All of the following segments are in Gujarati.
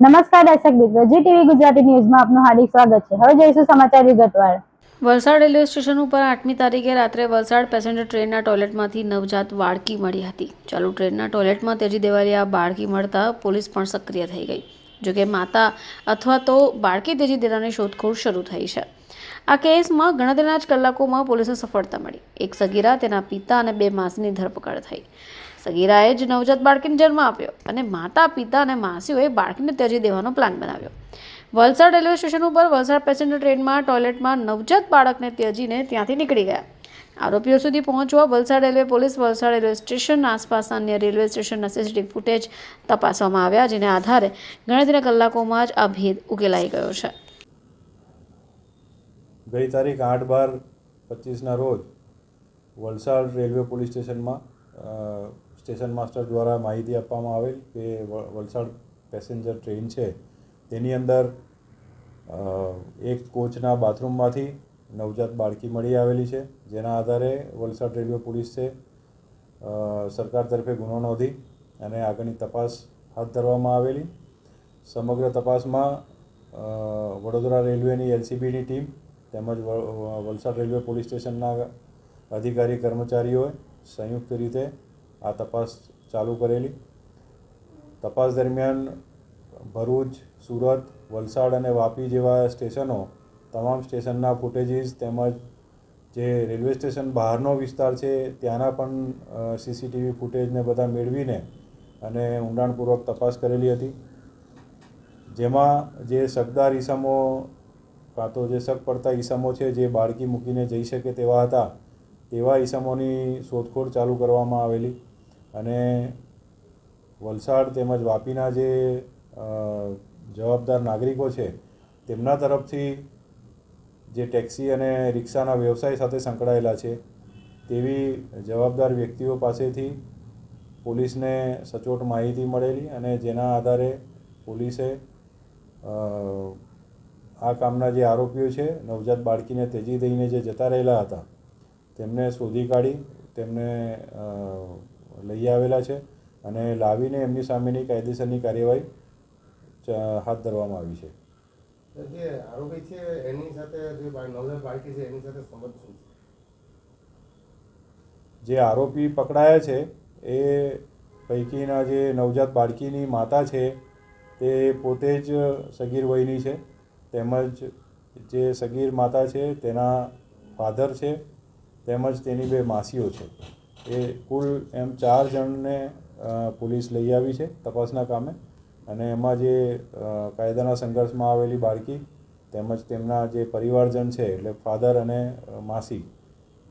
નમસ્કાર દર્શક મિત્રો, જી ટીવી ગુજરાતી ન્યૂઝમાં આપનું હાર્દિક સ્વાગત છે. હવે જોઈશું સમાચાર વિગતવાર વલસાડ રેલવે સ્ટેશન ઉપર આઠમી તારીખે રાત્રે વલસાડ પેસેન્જર ટ્રેનના ટોયલેટમાંથી નવજાત બાળકી મળી હતી. ચાલુ ટ્રેનના ટોયલેટમાં તેજી દેવાલી આ બાળકી મળતા પોલીસ પણ સક્રિય થઈ ગઈ. જોકે માતા અથવા તો બાળકી તેજી દેરાની શોધખોળ શરૂ થઈ છે. આ કેસમાં ગણતરીના જ કલાકોમાં પોલીસને સફળતા મળી. એક સગીરા તેના પિતા અને બે માસીની ધરપકડ થઈ. સગીરાએ જ નવજાત બાળકીને જન્મ આપ્યો અને માતા, પિતા અને માસીઓએ બાળકીને ત્યજી દેવાનો પ્લાન બનાવ્યો. વલસાડ રેલવે સ્ટેશન ઉપર વલસાડ પેસેન્જર ટ્રેનમાં ટોયલેટમાં નવજાત બાળકને ત્યજીને ત્યાંથી નીકળી ગયા. આરોપીઓ સુધી પહોંચવા Valsad railway police, Valsad railway station આસપાસના અન્ય રેલવે સ્ટેશનના સીસીટીવી ફૂટેજ તપાસવામાં આવ્યા, જેના આધારે ગણતરીના કલાકોમાં જ આ ભેદ ઉકેલાઈ ગયો છે. ગઈ તારીખ આઠ બાર પચીસના રોજ વલસાડ રેલવે પોલીસ સ્ટેશનમાં સ્ટેશન માસ્ટર દ્વારા માહિતી આપવામાં આવેલ કે વલસાડ પેસેન્જર ટ્રેન છે. તેની અંદર એક કોચના બાથરૂમમાંથી નવજાત બાળકી મળી આવેલી છે, જેના આધારે વલસાડ રેલવે પોલીસે સરકાર તરફે ગુનો નોંધી અને આગળની તપાસ હાથ ધરવામાં આવેલી. સમગ્ર તપાસમાં વડોદરા રેલવેની એલસીબીની ટીમ તેમજ વલસાડ રેલવે પોલીસ સ્ટેશનના અધિકારી કર્મચારીઓએ સંયુક્ત રીતે આ તપાસ ચાલુ કરેલી. તપાસ દરમિયાન ભરૂચ, સુરત, વલસાડ અને વાપી જેવા સ્ટેશનો, તમામ સ્ટેશનના ફૂટેજીસ તેમજ જે રેલવે સ્ટેશન બહારનો વિસ્તાર છે ત્યાંના પણ સીસીટીવી ફૂટેજને બધા મેળવીને અને ઊંડાણપૂર્વક તપાસ કરેલી હતી. જેમાં જે શકદાર ઈસમો કાં તો જે શક પડતા ઈસમો છે, જે બાળકી મૂકીને જઈ શકે તેવા હતા તેવા ઈસમોની શોધખોળ ચાલુ કરવામાં આવેલી. અને વલસાડ તેમજ વાપીના જે જવાબદાર નાગરિકો છે, તેમના તરફથી જે ટેક્સી અને રિક્ષાના વ્યવસાય સાથે સંકળાયેલા છે, તેવી જવાબદાર વ્યક્તિઓ પાસેથી પોલીસને સચોટ માહિતી મળેલી અને જેના આધારે પોલીસે આ કામના જે આરોપીઓ છે નવજાત બાળકીને તેજી દઈને જે જતા રહેલા હતા તેમને શોધી કાઢી તેમને લઈ આવેલા છે અને લાવીને એમની સામેની કાયદેસરની કાર્યવાહી હાથ ધરવામાં આવી છે. જે આરોપી છે એની સાથે જે નવજાત બાળકી છે એની સાથે સંબંધ શું છે? જે આરોપી પકડાયા છે એ પૈકીના જે નવજાત બાળકીની માતા છે તે પોતે જ સગીર વયની છે. તેમજ જે સગીર માતા છે, તેના ફાધર છે, તેમજ તેની બે માસીઓ છે. એ કુલ એમ ચાર જણને પોલીસ લઈ આવી છે તપાસના કામે. અને એમાં જે કાયદાના સંઘર્ષમાં આવેલી બાળકી તેમજ તેમના જે પરિવારજન છે, એટલે ફાધર અને માસી,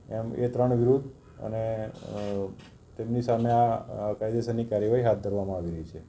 એમ એ ત્રણ વિરુદ્ધ અને તેમની સામે આ કાયદેસરની કાર્યવાહી હાથ ધરવામાં આવી રહી છે.